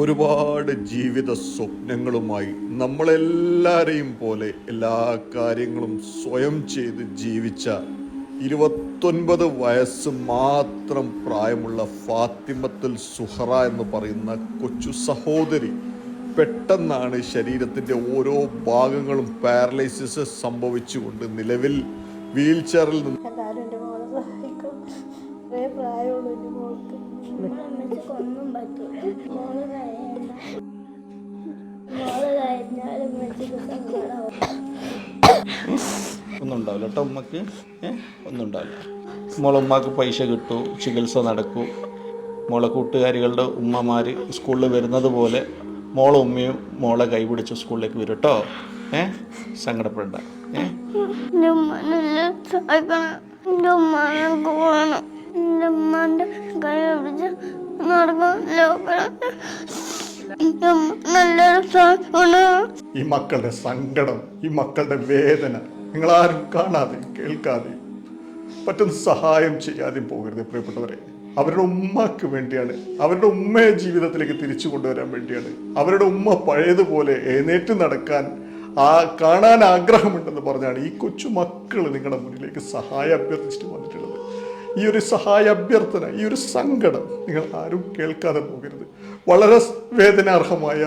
ഒരുപാട് ജീവിത സ്വപ്നങ്ങളുമായി നമ്മളെല്ലാരെയും പോലെ എല്ലാ കാര്യങ്ങളും സ്വയം ചെയ്ത് ജീവിച്ച ഇരുപത്തൊൻപത് വയസ്സ് മാത്രം പ്രായമുള്ള ഫാത്തിമത്തുൽ സുഹറ എന്ന് പറയുന്ന കൊച്ചു സഹോദരി പെട്ടെന്നാണ് ശരീരത്തിന്റെ ഓരോ ഭാഗങ്ങളും പാരലൈസിസ് സംഭവിച്ചുകൊണ്ട് നിലവിൽ വീൽ ചെയറിൽ നിന്ന് കരഞ്ഞാൽ അമ്മച്ചക്ക് സങ്കടമാവും ഒന്നും ഉണ്ടാവില്ല കേട്ടോ ഉമ്മക്ക്. ഏഹ് ഒന്നും ഉണ്ടാവില്ല. മോളെ ഉമ്മക്ക് പൈസ കിട്ടും ചികിത്സ നടക്കും. മോളെ കൂട്ടുകാരികളുടെ ഉമ്മമാർ സ്കൂളിൽ വരുന്നത് പോലെ മോളെ ഉമ്മയും മോളെ കൈപിടിച്ച് സ്കൂളിലേക്ക് വരും കേട്ടോ. ഏ? സങ്കടപ്പെടണ്ട. ഏ? എന്റെ ഈ മക്കളുടെ സങ്കടം ഈ മക്കളുടെ വേദന നിങ്ങൾ ആരും കാണാതെ കേൾക്കാതെ പറ്റുന്ന സഹായം ചെയ്യാതെ പോകരുത് പ്രിയപ്പെട്ടവരെ. അവരുടെ ഉമ്മക്ക് വേണ്ടിയാണ് അവരുടെ ഉമ്മയെ ജീവിതത്തിലേക്ക് തിരിച്ചു കൊണ്ടുവരാൻ വേണ്ടിയാണ് അവരുടെ ഉമ്മ പഴയതുപോലെ എഴുന്നേറ്റ് നടക്കാൻ ആ കാണാൻ ആഗ്രഹമുണ്ടെന്ന് പറഞ്ഞാണ് ഈ കൊച്ചു മക്കൾ നിങ്ങളുടെ മുന്നിലേക്ക് സഹായം അഭ്യർത്ഥിച്ചിട്ട് വന്നിട്ടുള്ളത്. ഈ ഒരു സഹായ അഭ്യർത്ഥന ഈ ഒരു സങ്കടം നിങ്ങൾ ആരും കേൾക്കാതെ പോകരുത്. വളരെ വേദനാർഹമായ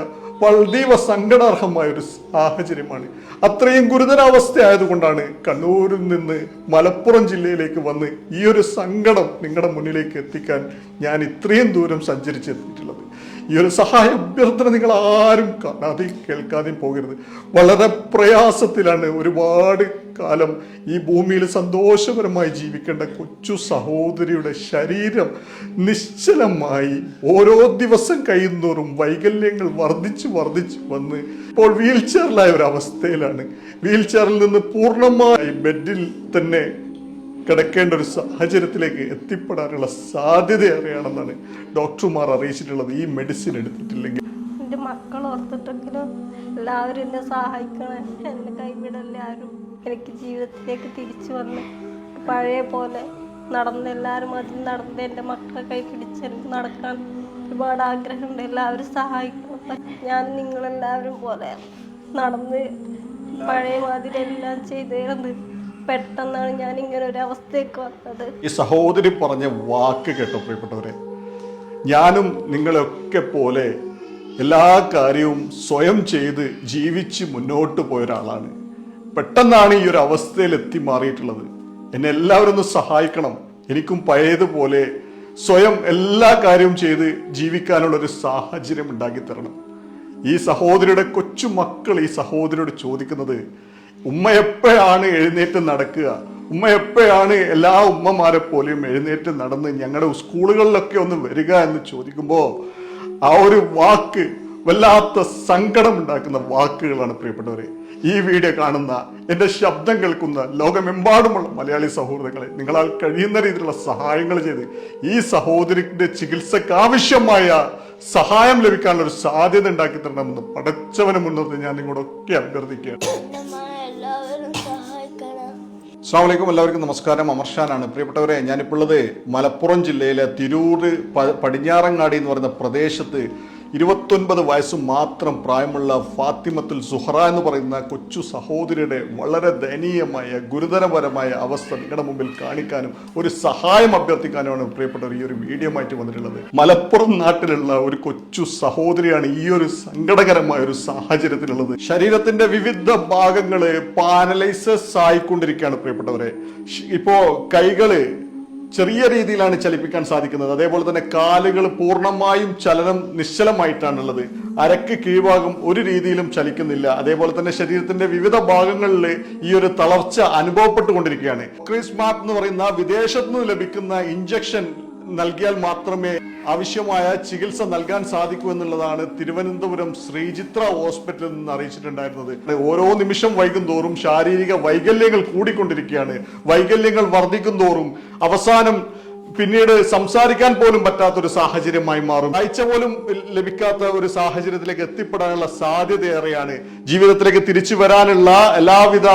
വളരീവ സങ്കടാർഹമായ ഒരു സാഹചര്യമാണ്. അത്രയും ഗുരുതരാവസ്ഥ ആയതുകൊണ്ടാണ് കണ്ണൂരിൽ നിന്ന് മലപ്പുറം ജില്ലയിലേക്ക് വന്ന് ഈ ഒരു സങ്കടം നിങ്ങളുടെ മുന്നിലേക്ക് എത്തിക്കാൻ ഞാൻ ഇത്രയും ദൂരം സഞ്ചരിച്ചെത്തിയിട്ടുള്ളത് ഈ ഒരു സഹായ അഭ്യർത്ഥന നിങ്ങൾ ആരും കാണാതെ കേൾക്കാതെയും പോകരുത്. വളരെ പ്രയാസത്തിലാണ് ഒരുപാട് കാലം ഈ ഭൂമിയിൽ സന്തോഷപരമായി ജീവിക്കേണ്ട കൊച്ചു സഹോദരിയുടെ ശരീരം നിശ്ചലമായി ഓരോ ദിവസം കഴിയുന്നോറും വൈകല്യങ്ങൾ വർദ്ധിച്ച് വർദ്ധിച്ച് വന്ന് ഇപ്പോൾ വീൽ ചെയറിലായ ഒരു അവസ്ഥയിലാണ്. വീൽ ചെയറിൽ നിന്ന് പൂർണമായി ബെഡിൽ തന്നെ കിടക്കേണ്ട ഒരു സാഹചര്യത്തിലേക്ക് എത്തിപ്പെടാനുള്ള സാധ്യത അറിയാണെന്നാണ് ഡോക്ടർമാർ അറിയിച്ചിട്ടുള്ളത്. ഈ മെഡിസിൻ എടുത്തിട്ടില്ലെങ്കിൽ. എന്റെ മക്കൾ ഓർത്തിട്ടെങ്കിലും എല്ലാവരും എന്നെ സഹായിക്കണേ. എന്നെ കൈവിടല്ലേ ആരും എനിക്ക് ജീവിതത്തിലേക്ക് തിരിച്ചു വന്ന് പഴയ പോലെ നടന്ന് എല്ലാവരും അതിൽ നടന്ന് എന്റെ മക്കളെ കൈ പിടിച്ച് എനിക്ക് നടക്കാൻ ഒരുപാട് ആഗ്രഹമുണ്ട്. എല്ലാവരും സഹായിക്കണം. ഞാൻ നിങ്ങളെല്ലാവരും പോലെ നടന്ന് പഴയ മാതിരി എല്ലാം ചെയ്തേർന്ന് പെട്ടെന്നാണ് ഞാൻ ഇങ്ങനെ ഒരു അവസ്ഥയൊക്കെ വന്നത്. ഈ സഹോദരി പറഞ്ഞ വാക്ക് കേട്ടോ പ്രിയപ്പെട്ടവരെ. ഞാനും നിങ്ങളെയൊക്കെ പോലെ എല്ലാ കാര്യവും സ്വയം ചെയ്ത് ജീവിച്ച് മുന്നോട്ട് പോയ ഒരാളാണ് പെട്ടെന്നാണ് ഈ ഒരു അവസ്ഥയിൽ എത്തി മാറിയിട്ടുള്ളത്. എന്നെ എല്ലാവരും ഒന്ന് സഹായിക്കണം. എനിക്കും പഴയതുപോലെ സ്വയം എല്ലാ കാര്യവും ചെയ്ത് ജീവിക്കാനുള്ള ഒരു സാഹചര്യം ഉണ്ടാക്കി തരണം. ഈ സഹോദരിയുടെ കൊച്ചു മക്കൾ ഈ സഹോദരിയോട് ചോദിക്കുന്നത് ഉമ്മ എപ്പോഴാണ് എഴുന്നേറ്റ് നടക്കുക? ഉമ്മ എപ്പോഴാണ് എല്ലാ ഉമ്മമാരെ പോലെയും എഴുന്നേറ്റ് നടന്ന് ഞങ്ങളുടെ സ്കൂളുകളിലൊക്കെ ഒന്ന് വരിക എന്ന് ചോദിക്കുമ്പോൾ ആ ഒരു വാക്ക് വല്ലാത്ത സങ്കടം ഉണ്ടാക്കുന്ന വാക്കുകളാണ് പ്രിയപ്പെട്ടവരെ. ഈ വീഡിയോ കാണുന്ന എന്റെ ശബ്ദം കേൾക്കുന്ന ലോകമെമ്പാടുമുള്ള മലയാളി സഹോദരങ്ങളെ നിങ്ങളാൽ കഴിയുന്ന രീതിയിലുള്ള സഹായങ്ങൾ ചെയ്ത് ഈ സഹോദരിയുടെ ചികിത്സക്ക് ആവശ്യമായ സഹായം ലഭിക്കാനുള്ള ഒരു സാധ്യത ഉണ്ടാക്കി തരണമെന്ന് പഠിച്ചവന് മുന്നോട്ട് ഞാൻ നിങ്ങളൊക്കെ അഭ്യർത്ഥിക്കുകയാണ്. അസ്സാം എല്ലാവർക്കും നമസ്കാരം. അമർഷാനാണ് പ്രിയപ്പെട്ടവരെ ഞാനിപ്പോൾ ഉള്ളത് മലപ്പുറം ജില്ലയിലെ തിരൂർ പടിഞ്ഞാറങ്ങാടി എന്ന് പറയുന്ന പ്രദേശത്ത് ഇരുപത്തൊൻപത് വയസ്സ് മാത്രം പ്രായമുള്ള ഫാത്തിമത്തുൽ സുഹറ എന്ന് പറയുന്ന കൊച്ചു സഹോദരിയുടെ വളരെ ദയനീയമായ ഗുരുതരപരമായ അവസ്ഥ നിങ്ങളുടെ മുമ്പിൽ കാണിക്കാനും ഒരു സഹായം അഭ്യർത്ഥിക്കാനുമാണ് പ്രിയപ്പെട്ടവർ ഈ ഒരു വീഡിയോ ആയിട്ട് വന്നിട്ടുള്ളത്. മലപ്പുറം നാട്ടിലുള്ള ഒരു കൊച്ചു സഹോദരിയാണ് ഈ ഒരു സങ്കടകരമായ ഒരു സാഹചര്യത്തിലുള്ളത്. ശരീരത്തിന്റെ വിവിധ ഭാഗങ്ങൾ പാനലൈസസ് ആയിക്കൊണ്ടിരിക്കുകയാണ് പ്രിയപ്പെട്ടവരെ. ഇപ്പോ കൈകൾ ചെറിയ രീതിയിലാണ് ചലിപ്പിക്കാൻ സാധിക്കുന്നത്. അതേപോലെ തന്നെ കാലുകൾ പൂർണമായും ചലനം നിശ്ചലമായിട്ടാണുള്ളത്. അരക്ക് കീഴ്ഭാഗം ഒരു രീതിയിലും ചലിക്കുന്നില്ല. അതേപോലെ തന്നെ ശരീരത്തിന്റെ വിവിധ ഭാഗങ്ങളിൽ ഈ ഒരു തളർച്ച അനുഭവപ്പെട്ടുകൊണ്ടിരിക്കുകയാണ്. ക്രീസ് മാപ്പ് എന്ന് പറയുന്ന വിദേശത്തു നിന്ന് ലഭിക്കുന്ന ഇഞ്ചക്ഷൻ നൽകിയാൽ മാത്രമേ ആവശ്യമായ ചികിത്സ നൽകാൻ സാധിക്കൂ എന്നുള്ളതാണ് തിരുവനന്തപുരം ശ്രീചിത്ര ഹോസ്പിറ്റലിൽ നിന്ന് അറിയിച്ചിട്ടുണ്ടായിരുന്നത്. ഓരോ നിമിഷം വൈകും തോറും ശാരീരിക വൈകല്യങ്ങൾ കൂടിക്കൊണ്ടിരിക്കുകയാണ്. വൈകല്യങ്ങൾ വർദ്ധിക്കും തോറും അവസാനം പിന്നീട് സംസാരിക്കാൻ പോലും പറ്റാത്ത ഒരു സാഹചര്യമായി മാറും. കാഴ്ച പോലും ലഭിക്കാത്ത ഒരു സാഹചര്യത്തിലേക്ക് എത്തിപ്പെടാനുള്ള സാധ്യത ഏറെയാണ് ജീവിതത്തിലേക്ക് തിരിച്ചു വരാനുള്ള എല്ലാവിധ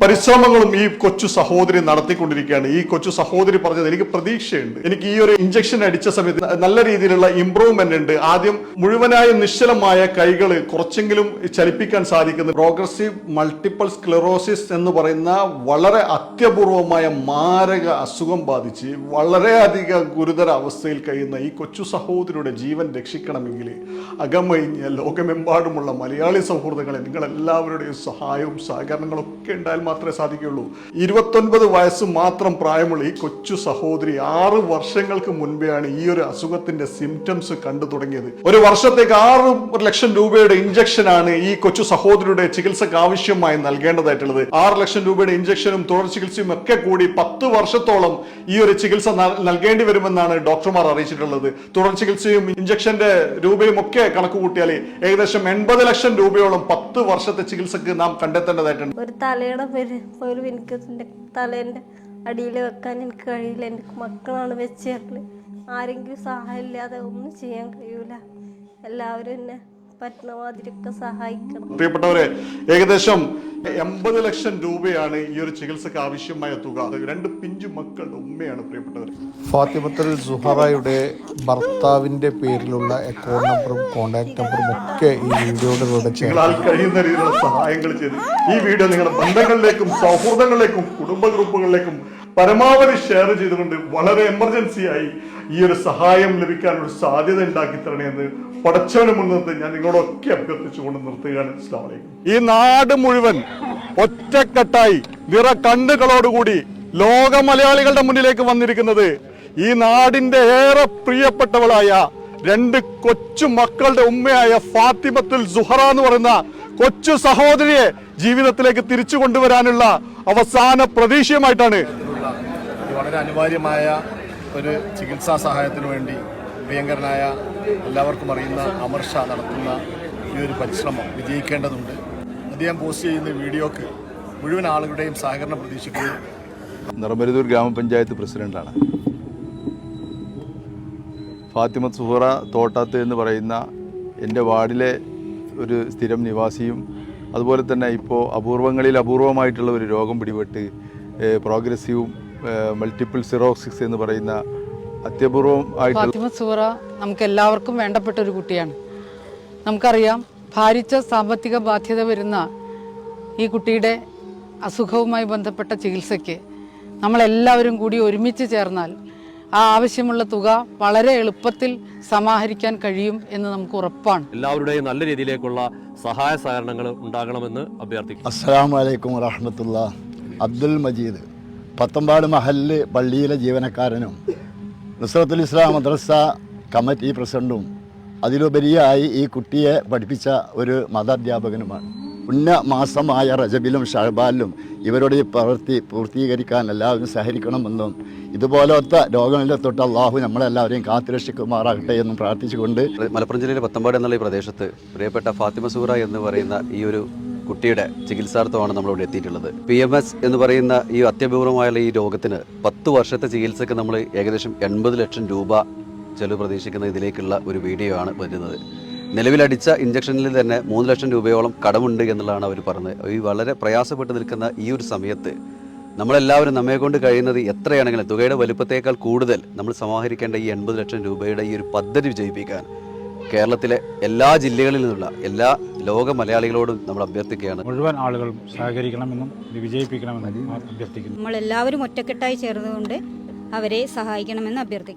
പരിശ്രമങ്ങളും ഈ കൊച്ചു സഹോദരി നടത്തിക്കൊണ്ടിരിക്കുകയാണ്. ഈ കൊച്ചു സഹോദരി പറഞ്ഞത് എനിക്ക് പ്രതീക്ഷയുണ്ട്. എനിക്ക് ഈ ഒരു ഇഞ്ചക്ഷൻ അടിച്ച സമയത്ത് നല്ല രീതിയിലുള്ള ഇംപ്രൂവ്മെന്റ് ഉണ്ട്. ആദ്യം മുഴുവനായ നിശ്ചലമായ കൈകൾ കുറച്ചെങ്കിലും ചലിപ്പിക്കാൻ സാധിക്കുന്നത് പ്രോഗ്രസീവ് മൾട്ടിപ്പിൾ സ്ക്ലെറോസിസ് എന്ന് പറയുന്ന വളരെ അത്യപൂർവമായ മാരക അസുഖം ബാധിച്ച് വളരെയധികം ഗുരുതര അവസ്ഥയിൽ കഴിയുന്ന ഈ കൊച്ചു സഹോദരിയുടെ ജീവൻ രക്ഷിക്കണമെങ്കിൽ അകമഴിഞ്ഞ ലോകമെമ്പാടുമുള്ള മലയാളി സൗഹൃദങ്ങളെ നിങ്ങളെല്ലാവരുടെയും സഹായവും സഹകരണങ്ങളും ഒക്കെ ഉണ്ടായാൽ മാത്രമേ സാധിക്കുകയുള്ളൂ. ഇരുപത്തൊൻപത് വയസ്സ് മാത്രം പ്രായമുള്ള ഈ കൊച്ചു സഹോദരി ആറ് വർഷങ്ങൾക്ക് മുൻപെയാണ് ഈ ഒരു അസുഖത്തിന്റെ സിംറ്റംസ് കണ്ടു തുടങ്ങിയത്. ഒരു വർഷത്തേക്ക് ആറ് ലക്ഷം രൂപയുടെ ഇഞ്ചക്ഷൻ ആണ് ഈ കൊച്ചു സഹോദരിയുടെ ചികിത്സക്ക് ആവശ്യമായി നൽകേണ്ടതായിട്ടുള്ളത്. ആറ് ലക്ഷം രൂപയുടെ ഇഞ്ചക്ഷനും തുടർ ചികിത്സയും ഒക്കെ കൂടി പത്ത് വർഷത്തോളം ഈ ഒരു ചികിത്സ നൽകേണ്ടി വരുമെന്നാണ് ഡോക്ടർമാർ അറിയിച്ചിട്ടുള്ളത്. തുടർ ചികിത്സയും ഇഞ്ചക്ഷന്റെ രൂപയും ഒക്കെ കണക്ക് കൂട്ടിയാൽ ഏകദേശം എൺപത് ലക്ഷം രൂപയോളം പത്ത് വർഷത്തെ ചികിത്സക്ക് നാം കണ്ടെത്തേണ്ടതായിട്ടുണ്ട്. ഒരു തലയുടെ പേര് പോലും എനിക്ക് എന്റെ തലേന്റെ അടിയിൽ വെക്കാൻ എനിക്ക് കഴിയില്ല. എന്റെ മക്കളാണ് വെച്ച് ആരെങ്കിലും സഹായമില്ലാതെ ഒന്നും ചെയ്യാൻ കഴിയൂല. എല്ലാവരും എന്നെ സഹായിക്കണം. പ്രിയപ്പെട്ടവരെ ഏകദേശം എൺപത് ലക്ഷം രൂപയാണ് ഈ ഒരു ചികിത്സക്ക് ആവശ്യമായ തുക. അത് രണ്ട് പിഞ്ചു മക്കളുടെ ഉമ്മയാണ് പ്രിയപ്പെട്ടവർ ഫാത്തിമത്തൽ സുഹറയുടെ ഭർത്താവിന്റെ പേരിലുള്ള അക്കൗണ്ട് നമ്പറും കോണ്ടാക്ട് നമ്പറും ഒക്കെ ഈ വീഡിയോയുടെ കൂടെ ചേർത്ത്. നിങ്ങളാൽ കഴിയുന്ന രീതിയിലുള്ള സഹായങ്ങൾ ചെയ്ത് ഈ വീഡിയോ നിങ്ങളുടെ ബന്ധങ്ങളിലേക്കും സൗഹൃദങ്ങളിലേക്കും കുടുംബ ഗ്രൂപ്പുകളിലേക്കും പരമാവധി ഷെയർ ചെയ്തുകൊണ്ട് വളരെ എമർജൻസി ആയി ഈ ഒരു സഹായം ലഭിക്കാനൊരു സാധ്യത ഉണ്ടാക്കി എന്ന് പടച്ചവന് മുൻനിർത്തി ഞാൻ നിങ്ങളോടൊക്കെ അഭ്യർത്ഥിച്ചുകൊണ്ട് നിർത്തുകയാണ്. അലൈക്കും. ഈ നാട് മുഴുവൻ ഒറ്റക്കെട്ടായി നിറ കണ്ണുകളോടുകൂടി ലോക മലയാളികളുടെ മുന്നിലേക്ക് വന്നിരിക്കുന്നത് ഈ നാടിന്റെ ഏറെ പ്രിയപ്പെട്ടവളായ രണ്ട് കൊച്ചു മക്കളുടെ ഉമ്മയായ ഫാത്തിമത്തുൽ സുഹറ എന്ന് പറയുന്ന കൊച്ചു സഹോദരിയെ ജീവിതത്തിലേക്ക് തിരിച്ചു കൊണ്ടുവരാനുള്ള അവസാന പ്രതീക്ഷയുമായിട്ടാണ് വളരെ അനിവാര്യമായ ഒരു ചികിത്സാ സഹായത്തിനു വേണ്ടി പ്രിയങ്കരനായ എല്ലാവർക്കും അറിയുന്ന അമർഷ നടത്തുന്ന ഈ ഒരു പരിശ്രമം വിജയിക്കേണ്ടതുണ്ട്. അദ്ദേഹം പോസ്റ്റ് ചെയ്യുന്ന വീഡിയോക്ക് മുഴുവൻ ആളുകളുടെയും സഹകരണം പ്രതീക്ഷിക്കുന്നു. നിറമരുതൂർ ഗ്രാമപഞ്ചായത്ത് പ്രസിഡന്റാണ്. ഫാത്തിമ സുഹറ തോട്ടാത്ത് എന്ന് പറയുന്ന എന്റെ വാർഡിലെ ഒരു സ്ഥിരം നിവാസിയും അതുപോലെ തന്നെ ഇപ്പോൾ അപൂർവങ്ങളിൽ അപൂർവമായിട്ടുള്ള ഒരു രോഗം പിടിപെട്ട് പ്രോഗ്രസീവും മൾട്ടിപ്പിൾ സിറോക്സിക്സ് എന്ന് പറയുന്ന അത്യപൂർവം ഫാത്തിമ സൂറ നമുക്ക് എല്ലാവർക്കും വേണ്ടപ്പെട്ട ഒരു കുട്ടിയാണ്. നമുക്കറിയാം ഭാരിച്ച സാമ്പത്തിക ബാധ്യത വരുന്ന ഈ കുട്ടിയുടെ അസുഖവുമായി ബന്ധപ്പെട്ട ചികിത്സയ്ക്ക് നമ്മളെല്ലാവരും കൂടി ഒരുമിച്ച് ചേർന്നാൽ ആ ആവശ്യമുള്ള തുക വളരെ എളുപ്പത്തിൽ സമാഹരിക്കാൻ കഴിയും എന്ന് നമുക്ക് ഉറപ്പാണ്. എല്ലാവരുടെയും നല്ല രീതിയിലേക്കുള്ള സഹായ സഹകരണങ്ങൾ ഉണ്ടാകണമെന്ന് അഭ്യർത്ഥിക്കുന്നു. അസ്സാം വലൈക്കും വറഹമത്തുള്ള അബ്ദുൽ മജീദ്. പത്തമ്പാട് മഹല്ല് പള്ളിയിലെ ജീവനക്കാരനും നുസ്രത്തുൽ ഇസ്ലാം മദ്രസ കമ്മിറ്റി പ്രസിഡന്റും അതിലുപരിയായി ഈ കുട്ടിയെ പഠിപ്പിച്ച ഒരു മതാധ്യാപകനുമാണ്. ഉന്ന മാസമായ റജബിലും ഷഹബാലിലും ഇവരുടെ പ്രവൃത്തി പൂർത്തീകരിക്കാൻ എല്ലാവരും സഹകരിക്കണമെന്നും ഇതുപോലത്തെ രോഗങ്ങളിലെ തൊട്ട് അള്ളാഹു നമ്മളെല്ലാവരെയും കാത്തുരക്ഷിക്കുമാറാകട്ടെ എന്നും പ്രാർത്ഥിച്ചുകൊണ്ട് മലപ്പുറം ജില്ലയിലെ പത്തമ്പാട് എന്നുള്ള ഈ പ്രദേശത്ത് പ്രിയപ്പെട്ട ഫാത്തിമ സൂറ എന്ന് പറയുന്ന ഈ ഒരു കുട്ടിയുടെ ചികിത്സാർത്ഥമാണ് നമ്മളിവിടെ എത്തിയിട്ടുള്ളത്. പി എം എസ് എന്ന് പറയുന്ന ഈ അത്യപൂർവമായ ഈ രോഗത്തിന് പത്ത് വർഷത്തെ ചികിത്സയ്ക്ക് നമ്മൾ ഏകദേശം എൺപത് ലക്ഷം രൂപ ചെലവ് പ്രതീക്ഷിക്കുന്ന ഇതിലേക്കുള്ള ഒരു വീഡിയോ ആണ് വരുന്നത്. നിലവിലടിച്ച ഇഞ്ചക്ഷനിൽ തന്നെ മൂന്ന് ലക്ഷം രൂപയോളം കടമുണ്ട് എന്നുള്ളതാണ് അവർ പറഞ്ഞത്. ഈ വളരെ പ്രയാസപ്പെട്ട് നിൽക്കുന്ന ഈ ഒരു സമയത്ത് നമ്മളെല്ലാവരും നമ്മെ കൊണ്ട് കഴിയുന്നത് എത്രയാണെങ്കിലും തുകയുടെ വലുപ്പത്തേക്കാൾ കൂടുതൽ നമ്മൾ സമാഹരിക്കേണ്ട ഈ എൺപത് ലക്ഷം രൂപയുടെ ഈ ഒരു പദ്ധതി വിജയിപ്പിക്കാൻ കേരളത്തിലെ എല്ലാ ജില്ലകളിൽ നിന്നുള്ള എല്ലാ ലോക മലയാളികളോടും നമ്മൾ അഭ്യർത്ഥിക്കുകയാണ്. മുഴുവൻ ആളുകളും സഹകരിക്കണമെന്നും വിജയിപ്പിക്കണമെന്നും അഭ്യർത്ഥിക്കുന്നു. നമ്മളെല്ലാവരും ഒറ്റക്കെട്ടായി ചേർന്നുകൊണ്ട് അവരെ സഹായിക്കണമെന്ന് അഭ്യർത്ഥിക്കുന്നു.